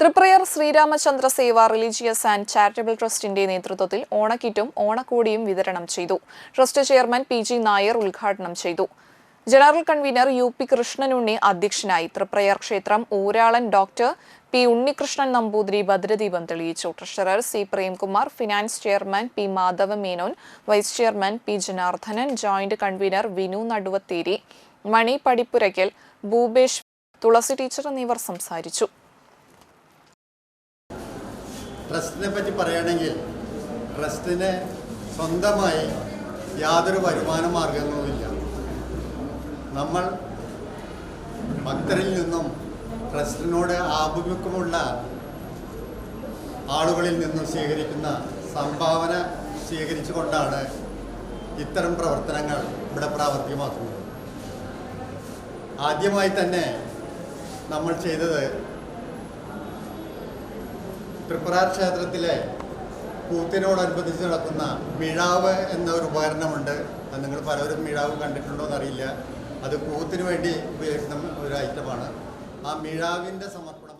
Triprayar Sreeramachandra Seva religious and charitable ട്രസ്റ്റിന്റെ നേതൃത്വത്തിൽ ഓണക്കിറ്റും ഓണക്കോടിയും വിതരണം ചെയ്തു. Trust chairman P G Nair ഉദ്ഘാടനം ചെയ്തു. General convener U P Krishnanunni അധ്യക്ഷനായി തൃപ്രയർ ക്ഷേത്രം ഊരാളൻ ഡോക്ടർ പി ഉണ്ണികൃഷ്ണൻ നമ്പൂതിരി ഭദ്രദീപം തെളിയിച്ചു. Treasurer C Premkumar finance chairman P Madhava Menon vice chairman P Janardhanan joint convener Vinu Naduvatheri Mani Padippurakkal Bhoopesh Thulasi teacher എന്നിവർ സംസാരിച്ചു. ട്രസ്റ്റിനെ പറ്റി പറയുകയാണെങ്കിൽ ട്രസ്റ്റിന് സ്വന്തമായി യാതൊരു വരുമാന മാർഗങ്ങളുമില്ല. നമ്മൾ ഭക്തരിൽ നിന്നും ട്രസ്റ്റിനോട് ആഭിമുഖ്യമുള്ള ആളുകളിൽ നിന്നും സ്വീകരിക്കുന്ന സംഭാവന സ്വീകരിച്ചുകൊണ്ടാണ് ഇത്തരം പ്രവർത്തനങ്ങൾ ഇവിടെ പ്രാവർത്തികമാക്കുന്നത്. ആദ്യമായി തന്നെ നമ്മൾ ചെയ്തത് ത്രിപുര ക്ഷേത്രത്തിലെ കൂത്തിനോടനുബന്ധിച്ച് നടക്കുന്ന മിഴാവ് എന്ന ഒരു ഉപകരണമുണ്ട്. അത് നിങ്ങൾ പലവരും മിഴാവ് കണ്ടിട്ടുണ്ടോ എന്നറിയില്ല. അത് കൂത്തിന് വേണ്ടി ഉപയോഗിക്കുന്ന ഒരു ഐറ്റമാണ് ആ മിഴാവിന്റെ സമർപ്പണം